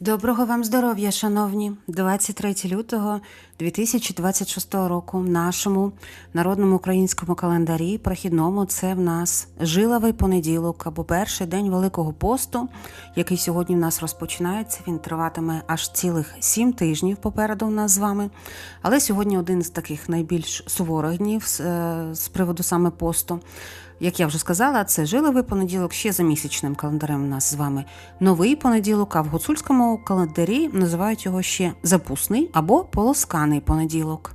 Доброго вам здоров'я, шановні! 23 лютого 2026 року в нашому народному українському календарі прохідному це в нас жиловий понеділок або перший день Великого посту, який сьогодні в нас розпочинається. Він триватиме аж цілих сім тижнів попереду в нас з вами. Але сьогодні один з таких найбільш суворих днів з, е, приводу саме посту. Як я вже сказала, це жиловий понеділок ще за місячним календарем. У нас з вами новий понеділок, а в гуцульському календарі називають його ще запусний або полосканий понеділок.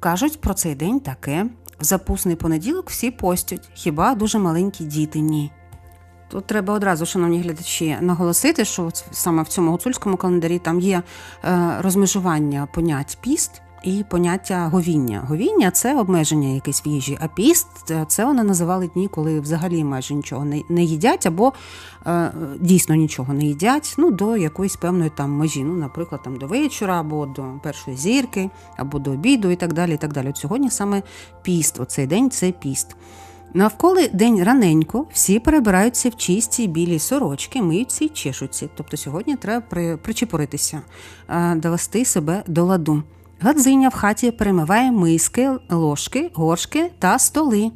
Кажуть про цей день таке: в запусний понеділок всі постять, хіба дуже маленькі діти ні. Тут треба одразу, шановні глядачі, наголосити, що саме в цьому гуцульському календарі там є е, розмежування понять піст і поняття говіння. Говіння це обмеження якесь в їжі, а піст це вони називали дні, коли взагалі майже нічого не, їдять, або е, дійсно нічого не їдять ну, до якоїсь певної там межі. Ну, наприклад, там до вечора, або до першої зірки, або до обіду, і так далі. і так далі. От Сьогодні саме піст, оцей день це піст. Навколо день раненько всі перебираються в чисті білі сорочки, миються і чешуться. Тобто сьогодні треба при, причепуритися, е, довести себе до ладу. Гадзиня в хаті перемиває миски, ложки, горшки та столи,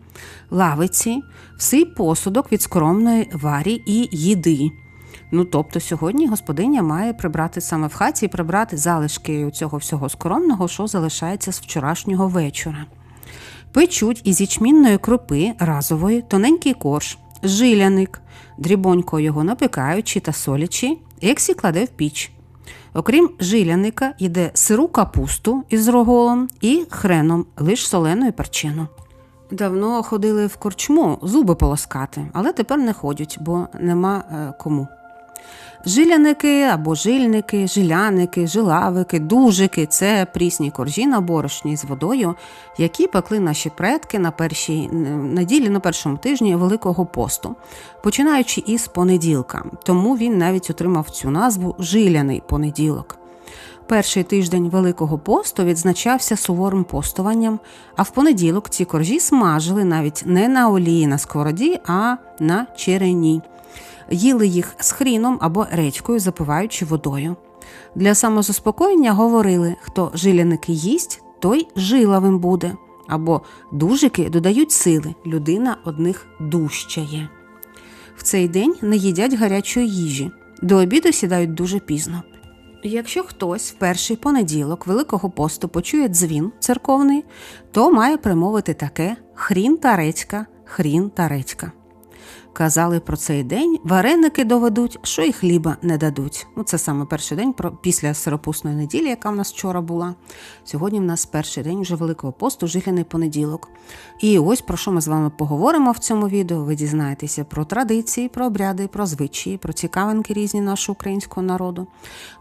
лавиці, всий посудок від скромної варі і їди. Ну, тобто сьогодні господиня має прибрати саме в хаті і прибрати залишки цього всього скромного, що залишається з вчорашнього вечора. Печуть із ячмінної крупи разової тоненький корж, жиляник, дрібонько його напикаючи та солячи, ексі кладе в піч. Окрім жиляника, йде сиру капусту із роголом і хреном, лиш солену і перчену. Давно ходили в корчму зуби полоскати, але тепер не ходять, бо нема е, кому. Жиляники або жильники, жиляники, жилавики, дужики це прісні коржі на борошні з водою, які пекли наші предки на першій неділі, на першому тижні Великого посту, починаючи із понеділка. Тому він навіть отримав цю назву Жиляний понеділок. Перший тиждень Великого посту відзначався суворим постуванням, а в понеділок ці коржі смажили навіть не на олії на сковороді, а на черені їли їх з хріном або редькою, запиваючи водою. Для самозаспокоєння говорили, хто жиляники їсть, той жилавим буде, або дужики додають сили, людина одних дужчає. В цей день не їдять гарячої їжі, до обіду сідають дуже пізно. Якщо хтось в перший понеділок Великого посту почує дзвін церковний, то має примовити таке хрін та редька, хрін та редька. Казали про цей день, вареники доведуть, що і хліба не дадуть. Ну, Це саме перший день після сиропусної неділі, яка в нас вчора була. Сьогодні в нас перший день вже Великого посту, жиляний понеділок. І ось про що ми з вами поговоримо в цьому відео. Ви дізнаєтеся про традиції, про обряди, про звичаї, про цікавинки різні нашого українського народу,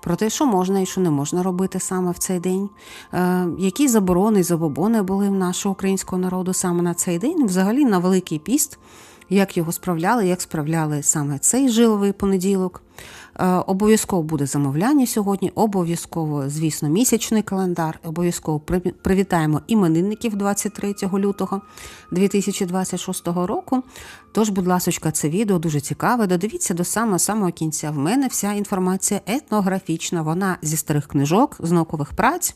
про те, що можна і що не можна робити саме в цей день, е, які заборони і забобони були в нашого українського народу саме на цей день, взагалі на Великий піст як його справляли, як справляли саме цей жиловий понеділок. Е, обов'язково буде замовляння сьогодні, обов'язково, звісно, місячний календар. Обов'язково привітаємо іменинників 23 лютого 2026 року. Тож, будь ласка, це відео дуже цікаве. Додивіться до самого самого кінця. В мене вся інформація етнографічна, вона зі старих книжок, з наукових праць.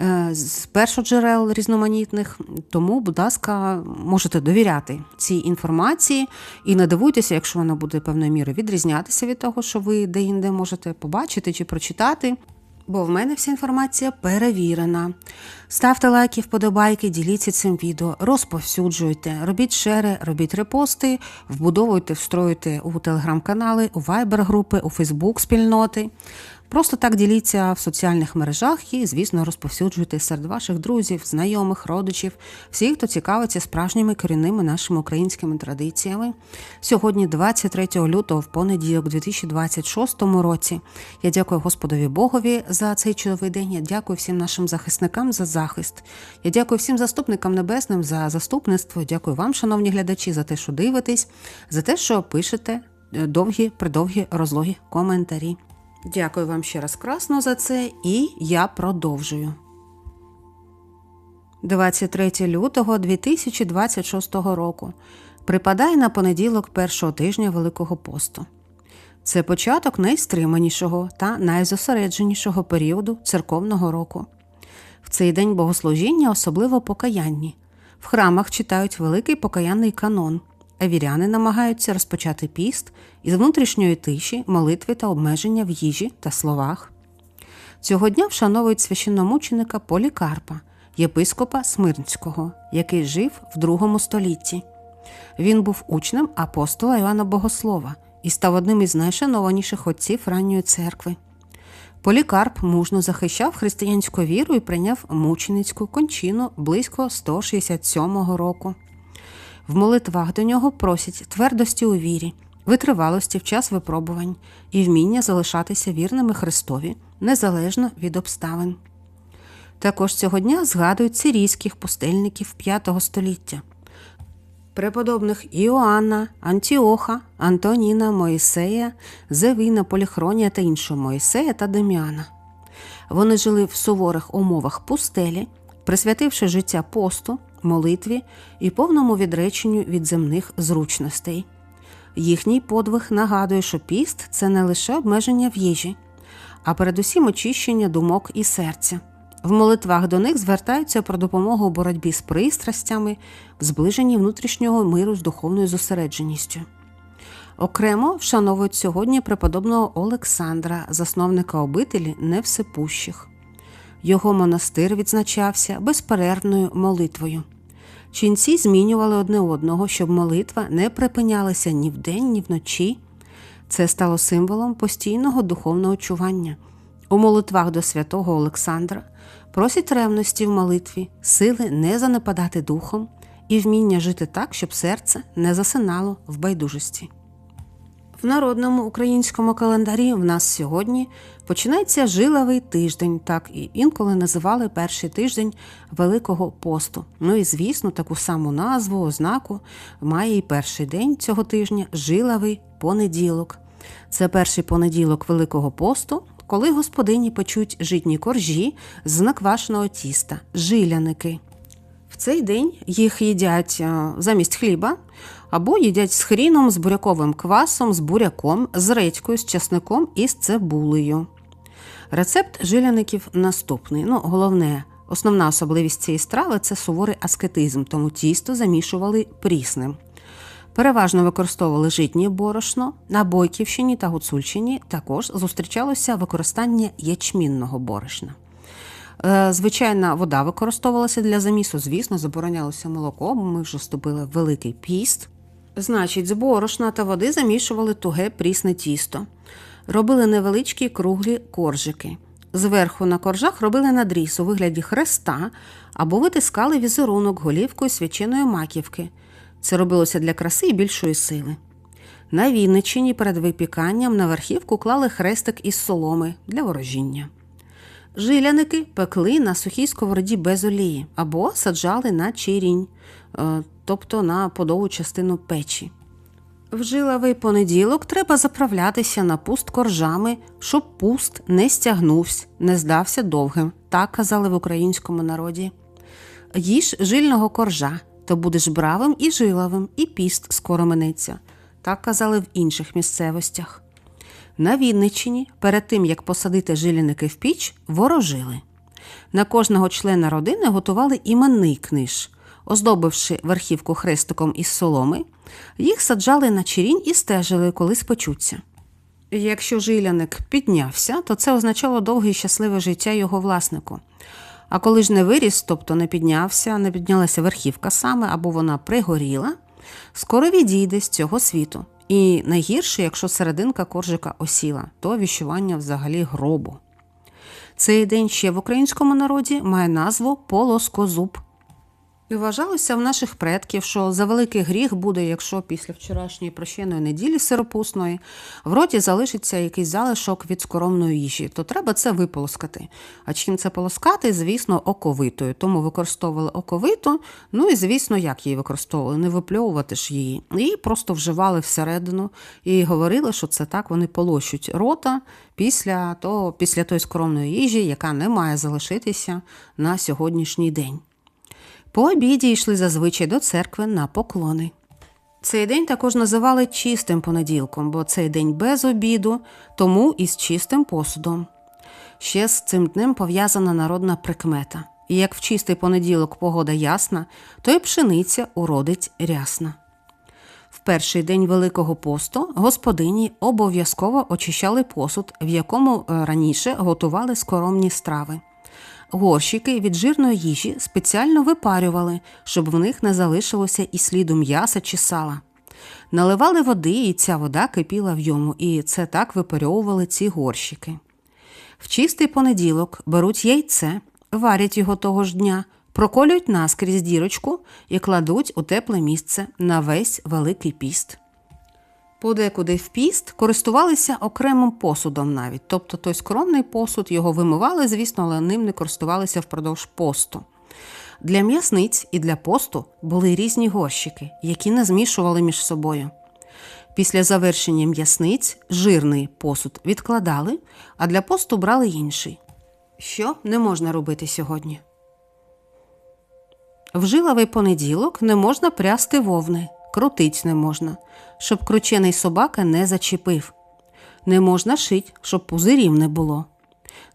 Е, з першоджерел різноманітних. Тому, будь ласка, можете довіряти цій інформації і не дивуйтеся, якщо вона буде певною мірою відрізнятися від того, що ви де-інде можете побачити чи прочитати. Бо в мене вся інформація перевірена. Ставте лайки, вподобайки, діліться цим відео, розповсюджуйте, робіть шери, робіть репости, вбудовуйте, встроюйте у телеграм-канали, у вайбер-групи, у Фейсбук спільноти. Просто так діліться в соціальних мережах і, звісно, розповсюджуйте серед ваших друзів, знайомих, родичів, всіх, хто цікавиться справжніми корінними нашими українськими традиціями. Сьогодні, 23 лютого, в понеділок, 2026 році, я дякую Господові Богові за цей чудовий день. Я дякую всім нашим захисникам за захист. Я дякую всім заступникам небесним за заступництво. Дякую вам, шановні глядачі, за те, що дивитесь, за те, що пишете е, довгі, придовгі розлогі коментарі. Дякую вам ще раз красно за це, і я продовжую. 23 лютого 2026 року припадає на понеділок першого тижня Великого посту. Це початок найстриманішого та найзосередженішого періоду церковного року. В цей день богослужіння особливо покаянні. В храмах читають великий покаянний канон, а віряни намагаються розпочати піст із внутрішньої тиші, молитви та обмеження в їжі та словах. Цього дня вшановують священномученика Полікарпа, єпископа Смирнського, який жив в другому столітті. Він був учнем апостола Іоанна Богослова і став одним із найшанованіших отців ранньої церкви. Полікарп мужно захищав християнську віру і прийняв мученицьку кончину близько 167 року. В молитвах до нього просять твердості у вірі, витривалості в час випробувань і вміння залишатися вірними Христові незалежно від обставин. Також цього дня згадують сирійських пустельників V століття, преподобних Іоанна, Антіоха, Антоніна, Моїсея, Зевіна, Поліхронія та іншого Моїсея та Дем'яна. Вони жили в суворих умовах пустелі, присвятивши життя посту, молитві і повному відреченню від земних зручностей. Їхній подвиг нагадує, що піст це не лише обмеження в їжі, а передусім очищення думок і серця. В молитвах до них звертаються про допомогу у боротьбі з пристрастями, в зближенні внутрішнього миру з духовною зосередженістю. Окремо вшановують сьогодні преподобного Олександра, засновника обителі Невсипущих. Його монастир відзначався безперервною молитвою. Ченці змінювали одне одного, щоб молитва не припинялася ні вдень, ні вночі. Це стало символом постійного духовного чування. У молитвах до святого Олександра просять ревності в молитві, сили не занепадати духом і вміння жити так, щоб серце не засинало в байдужості. В народному українському календарі в нас сьогодні починається жиловий тиждень, так і інколи називали перший тиждень Великого посту. Ну і звісно, таку саму назву, ознаку має і перший день цього тижня жиловий понеділок. Це перший понеділок Великого посту, коли господині печуть житні коржі з наквашеного тіста, жиляники. В цей день їх їдять е, замість хліба або їдять з хріном, з буряковим квасом, з буряком, з редькою, з часником і з цибулею. Рецепт жиляників наступний. Ну, Головне, основна особливість цієї страви це суворий аскетизм, тому тісто замішували прісним. Переважно використовували житнє борошно, на Бойківщині та Гуцульщині також зустрічалося використання ячмінного борошна. Е, звичайна вода використовувалася для замісу, звісно, заборонялося молоко, бо ми вже вступили в великий піст. Значить, з борошна та води замішували туге прісне тісто, робили невеличкі круглі коржики. Зверху на коржах робили надріз у вигляді хреста або витискали візерунок голівкою свяченої маківки. Це робилося для краси і більшої сили. На Вінниччині перед випіканням на верхівку клали хрестик із соломи для ворожіння. Жиляники пекли на сухій сковороді без олії або саджали на чирінь, е, тобто на подову частину печі. В жиловий понеділок треба заправлятися на пуст коржами, щоб пуст не стягнувся, не здався довгим, так казали в українському народі. Їж жильного коржа, то будеш бравим і жиловим, і піст скоро минеться, так казали в інших місцевостях. На Вінниччині, перед тим як посадити жиляники в піч, ворожили. На кожного члена родини готували іменний книж, оздобивши верхівку хрестиком із соломи, їх саджали на чирінь і стежили, коли спечуться. Якщо жиляник піднявся, то це означало довге і щасливе життя його власнику. А коли ж не виріс, тобто не піднявся, не піднялася верхівка саме або вона пригоріла, скоро відійде з цього світу. І найгірше, якщо серединка коржика осіла, то віщування взагалі гробу. Цей день ще в українському народі має назву полоскозуб. І вважалося в наших предків, що за великий гріх буде, якщо після вчорашньої прощеної неділі сиропусної в роті залишиться якийсь залишок від скоромної їжі, то треба це виполоскати. А чим це полоскати, звісно, оковитою. Тому використовували оковиту, ну і звісно, як її використовували, не випльовувати ж її. Її просто вживали всередину і говорили, що це так вони полощуть рота після того, після тої скоромної їжі, яка не має залишитися на сьогоднішній день. По обіді йшли зазвичай до церкви на поклони. Цей день також називали чистим понеділком, бо цей день без обіду, тому і з чистим посудом. Ще з цим днем пов'язана народна прикмета. І як в чистий понеділок погода ясна, то й пшениця уродить рясна. В перший день Великого посту господині обов'язково очищали посуд, в якому е, раніше готували скоромні страви. Горщики від жирної їжі спеціально випарювали, щоб в них не залишилося і сліду м'яса чи сала. Наливали води, і ця вода кипіла в йому, і це так випарьовували ці горщики. В чистий понеділок беруть яйце, варять його того ж дня, проколюють наскрізь дірочку і кладуть у тепле місце на весь Великий піст. Подекуди в піст користувалися окремим посудом навіть, тобто той скромний посуд його вимивали, звісно, але ним не користувалися впродовж посту. Для м'ясниць і для посту були різні горщики, які не змішували між собою. Після завершення м'ясниць жирний посуд відкладали, а для посту брали інший. Що не можна робити сьогодні? В жиловий понеділок не можна прясти вовни, крутить не можна, щоб кручений собака не зачепив. Не можна шить, щоб пузирів не було.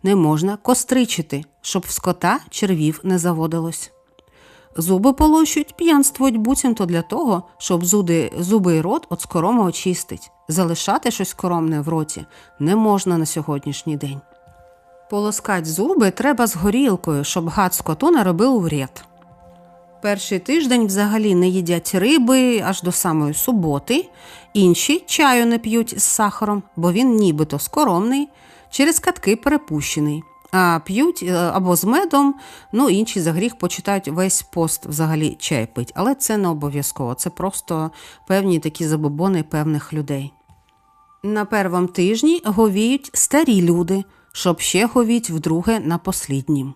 Не можна костричити, щоб в скота червів не заводилось. Зуби полощуть, п'янствують буцімто для того, щоб зуди, зуби і рот от скоромо очистить. Залишати щось скоромне в роті не можна на сьогоднішній день. Полоскать зуби треба з горілкою, щоб гад скоту не робив вред. Перший тиждень взагалі не їдять риби аж до самої суботи, інші чаю не п'ють з сахаром, бо він нібито скоромний, через катки перепущений. А п'ють е, або з медом, ну інші за гріх почитають весь пост взагалі чай пить. Але це не обов'язково, це просто певні такі забобони певних людей. На первому тижні говіють старі люди, щоб ще говіть вдруге на посліднім.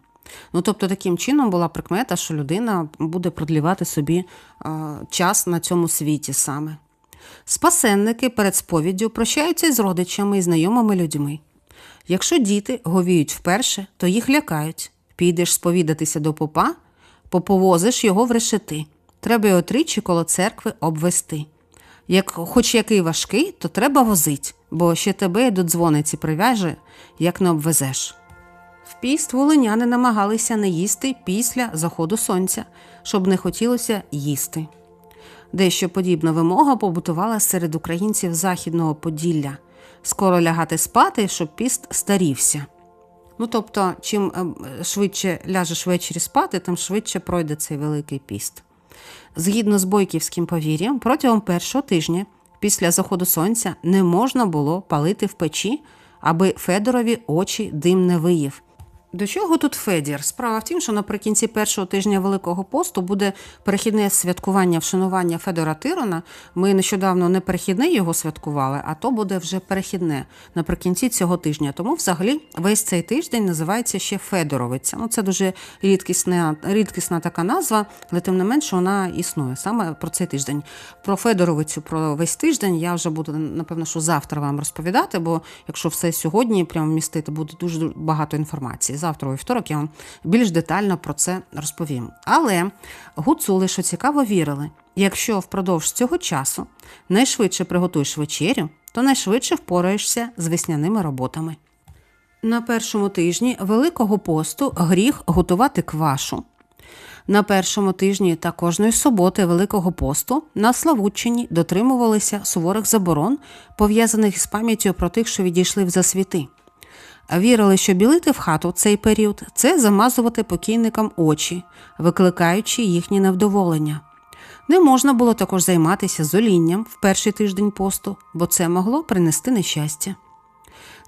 Ну, тобто, таким чином була прикмета, що людина буде продлівати собі е, час на цьому світі саме. Спасенники перед сповіддю прощаються з родичами і знайомими людьми. Якщо діти говіють вперше, то їх лякають. Підеш сповідатися до попа, поповозиш його в решети. Треба його тричі коло церкви обвести. Як хоч який важкий, то треба возить, бо ще тебе до дзвониці прив'яже, як не обвезеш. В піст волиняни намагалися не їсти після заходу сонця, щоб не хотілося їсти. Дещо подібна вимога побутувала серед українців Західного Поділля скоро лягати спати, щоб піст старівся. Ну, тобто, чим е, швидше ляжеш ввечері спати, тим швидше пройде цей великий піст. Згідно з бойківським повір'ям, протягом першого тижня після заходу сонця не можна було палити в печі, аби Федорові очі дим не виїв. До чого тут Федір? Справа в тім, що наприкінці першого тижня Великого посту буде перехідне святкування вшанування Федора Тирона. Ми нещодавно не перехідне його святкували, а то буде вже перехідне наприкінці цього тижня. Тому, взагалі, весь цей тиждень називається ще Федоровиця. Ну, це дуже рідкісна, рідкісна така назва, але тим не менше вона існує саме про цей тиждень. Про Федоровицю, про весь тиждень я вже буду напевно, що завтра вам розповідати, бо якщо все сьогодні прямо містити, буде дуже багато інформації завтра у вівторок я вам більш детально про це розповім. Але гуцули, що цікаво, вірили, якщо впродовж цього часу найшвидше приготуєш вечерю, то найшвидше впораєшся з весняними роботами. На першому тижні Великого посту гріх готувати квашу. На першому тижні та кожної суботи Великого посту на Славутчині дотримувалися суворих заборон, пов'язаних з пам'яттю про тих, що відійшли в засвіти. Вірили, що білити в хату в цей період це замазувати покійникам очі, викликаючи їхнє невдоволення. Не можна було також займатися золінням в перший тиждень посту, бо це могло принести нещастя.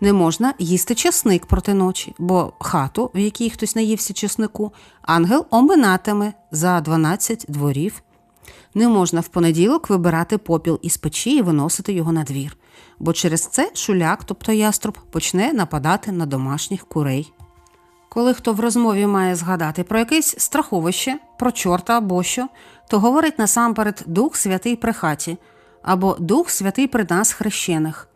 Не можна їсти часник проти ночі, бо хату, в якій хтось наївся чеснику, ангел оминатиме за 12 дворів. Не можна в понеділок вибирати попіл із печі і виносити його на двір, бо через це шуляк, тобто яструб, почне нападати на домашніх курей. Коли хто в розмові має згадати про якесь страховище, про чорта або що, то говорить насамперед Дух Святий при хаті або Дух Святий при нас хрещених.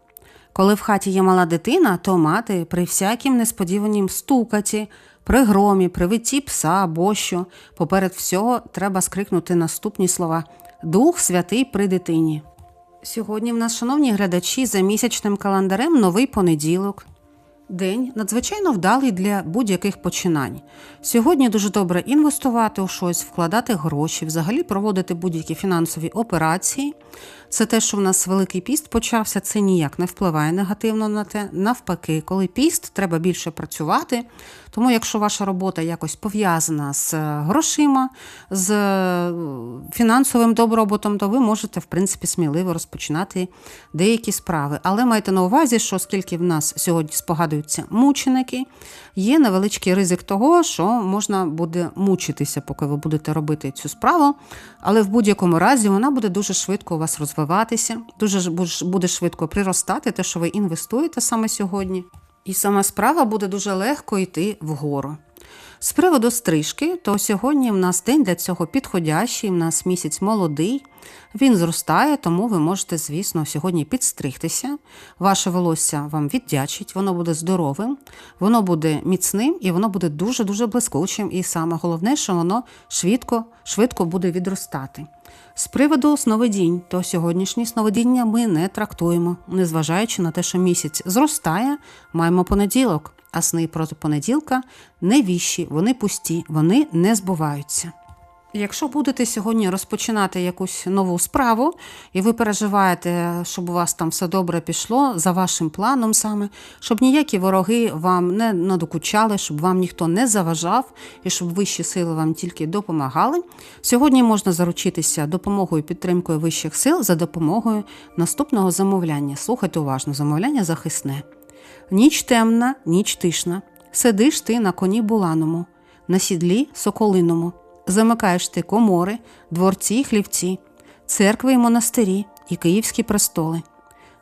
Коли в хаті є мала дитина, то мати при всякім несподіванім стукаті, при громі, при витті пса або що, поперед всього треба скрикнути наступні слова Дух Святий при дитині. Сьогодні в нас, шановні глядачі, за місячним календарем новий понеділок. День надзвичайно вдалий для будь-яких починань. Сьогодні дуже добре інвестувати у щось, вкладати гроші, взагалі проводити будь-які фінансові операції. Це те, що в нас великий піст почався, це ніяк не впливає негативно на те. Навпаки, коли піст, треба більше працювати. Тому, якщо ваша робота якось пов'язана з е, грошима, з е, фінансовим добробутом, то ви можете, в принципі, сміливо розпочинати деякі справи. Але майте на увазі, що оскільки в нас сьогодні спогадуються мученики, є невеличкий ризик того, що можна буде мучитися, поки ви будете робити цю справу. Але в будь-якому разі вона буде дуже швидко у вас розвиватися, дуже буде швидко приростати, те, що ви інвестуєте саме сьогодні. І сама справа буде дуже легко йти вгору. З приводу стрижки, то сьогодні в нас день для цього підходящий, в нас місяць молодий, він зростає, тому ви можете, звісно, сьогодні підстригтися. Ваше волосся вам віддячить, воно буде здоровим, воно буде міцним і воно буде дуже-дуже блискучим. І саме головне, що воно швидко, швидко буде відростати. З приводу сновидінь, то сьогоднішні сновидіння ми не трактуємо, незважаючи на те, що місяць зростає, маємо понеділок, а сни проти понеділка не віщі, вони пусті, вони не збуваються. Якщо будете сьогодні розпочинати якусь нову справу, і ви переживаєте, щоб у вас там все добре пішло за вашим планом саме, щоб ніякі вороги вам не надокучали, щоб вам ніхто не заважав і щоб вищі сили вам тільки допомагали. Сьогодні можна заручитися допомогою підтримкою вищих сил за допомогою наступного замовляння. Слухайте уважно, замовляння захисне. Ніч темна, ніч тишна. Сидиш ти на коні буланому, на сідлі соколиному. Замикаєш ти комори, дворці й хлівці, церкви й монастирі, і київські престоли.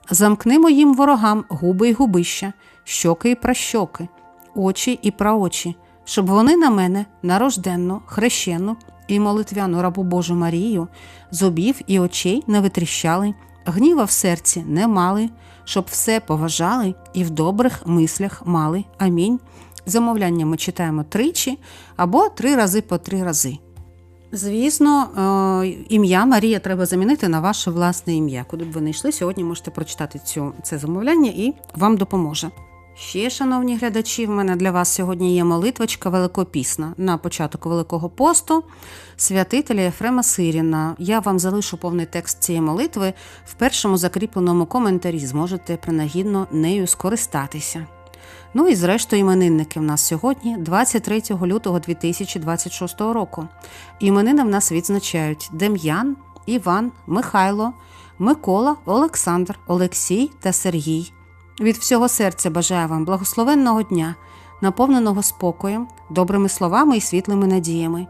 Замкни моїм ворогам губи й губища, щоки й пращоки, очі і праочі, щоб вони на мене нарожденну, хрещену і молитвяну рабу Божу Марію, зубів і очей не витріщали, гніва в серці не мали, щоб все поважали і в добрих мислях мали. Амінь. Замовляння ми читаємо тричі або три рази по три рази. Звісно, е, ім'я Марія треба замінити на ваше власне ім'я. Куди б ви не йшли, сьогодні можете прочитати цю, це замовляння і вам допоможе. Ще, шановні глядачі, в мене для вас сьогодні є молитвочка великопісна на початок Великого посту святителя Єфрема Сиріна. Я вам залишу повний текст цієї молитви в першому закріпленому коментарі. Зможете принагідно нею скористатися. Ну і зрештою іменинники в нас сьогодні, 23 лютого 2026 року. Іменини в нас відзначають Дем'ян, Іван, Михайло, Микола, Олександр, Олексій та Сергій. Від всього серця бажаю вам благословенного дня, наповненого спокоєм, добрими словами і світлими надіями.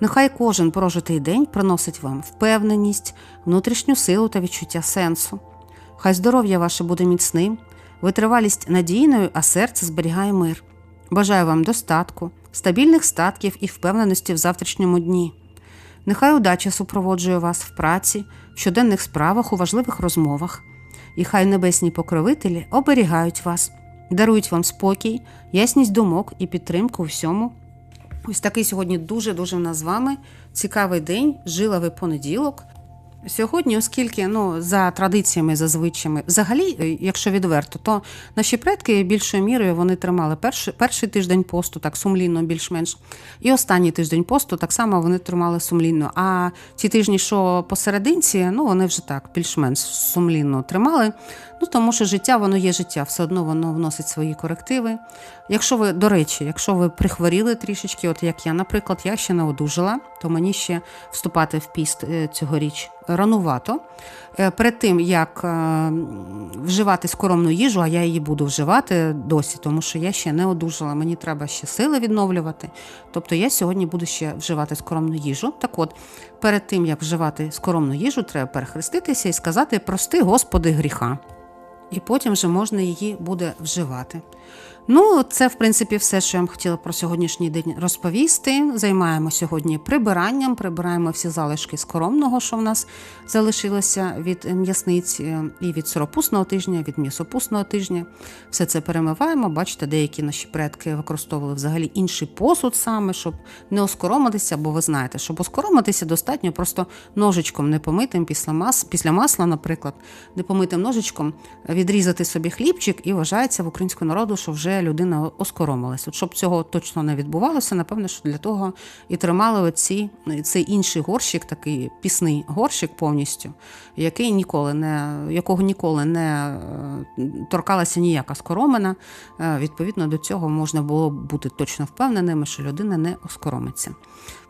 Нехай кожен прожитий день приносить вам впевненість, внутрішню силу та відчуття сенсу. Хай здоров'я ваше буде міцним, витривалість надійною, а серце зберігає мир. Бажаю вам достатку, стабільних статків і впевненості в завтрашньому дні. Нехай удача супроводжує вас в праці, в щоденних справах, у важливих розмовах. І хай небесні покровителі оберігають вас, дарують вам спокій, ясність думок і підтримку всьому. Ось такий сьогодні дуже-дуже в нас з вами цікавий день, Жила ви понеділок. Сьогодні, оскільки ну, за традиціями, за звичаями, взагалі, е, якщо відверто, то наші предки більшою мірою вони тримали перший, перший тиждень посту, так сумлінно, більш-менш, і останній тиждень посту так само вони тримали сумлінно. А ті тижні, що посерединці, ну вони вже так більш-менш сумлінно тримали. Ну тому що життя, воно є життя, все одно воно вносить свої корективи. Якщо ви, до речі, якщо ви прихворіли трішечки, от як я, наприклад, я ще не одужала, то мені ще вступати в піст е, цьогоріч ранувато. Е, Перед тим як е, вживати скоромну їжу, а я її буду вживати досі, тому що я ще не одужала, мені треба ще сили відновлювати. Тобто я сьогодні буду ще вживати скоромну їжу. Так от, перед тим як вживати скоромну їжу, треба перехреститися і сказати Прости, Господи, гріха. І потім вже можна її буде вживати. Ну, це в принципі все, що я вам хотіла про сьогоднішній день розповісти. Займаємо сьогодні прибиранням, прибираємо всі залишки скоромного, що в нас залишилося від м'ясниць е, і від сиропусного тижня, від м'ясопусного тижня. Все це перемиваємо. Бачите, деякі наші предки використовували взагалі інший посуд саме, щоб не оскоромитися, бо ви знаєте, щоб оскоромитися, достатньо просто ножичком непомитим після мас, після масла, наприклад, непомитим ножичком відрізати собі хлібчик і вважається в українському народу, що вже людина оскоромилась. От щоб цього точно не відбувалося, напевно, що для того і тримали оці, цей інший горщик, такий пісний горщик повністю, який ніколи не, якого ніколи не е, торкалася ніяка скоромина. Е, Відповідно до цього можна було бути точно впевненими, що людина не оскоромиться.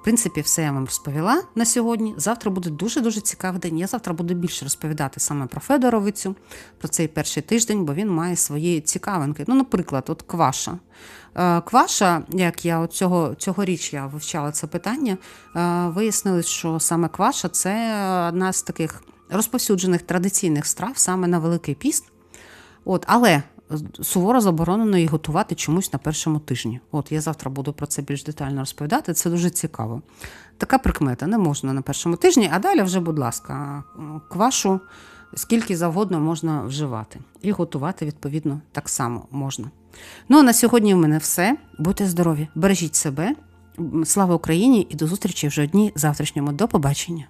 В принципі, все я вам розповіла на сьогодні. Завтра буде дуже дуже цікавий день. Я завтра буду більше розповідати саме про Федоровицю, про цей перший тиждень, бо він має свої цікавинки. Ну, наприклад, от кваша. Е, Кваша, як я от цього, цьогоріч я вивчала це питання, е, вияснилось, що саме кваша це одна з таких розповсюджених традиційних страв саме на Великий піст. От, але суворо заборонено її готувати чомусь на першому тижні. От я завтра буду про це більш детально розповідати. Це дуже цікаво. Така прикмета не можна на першому тижні, а далі вже, будь ласка, квашу скільки завгодно можна вживати. І готувати, відповідно, так само можна. Ну а на сьогодні в мене все. Будьте здорові, бережіть себе. Слава Україні і до зустрічі вже в завтрашньому. До побачення.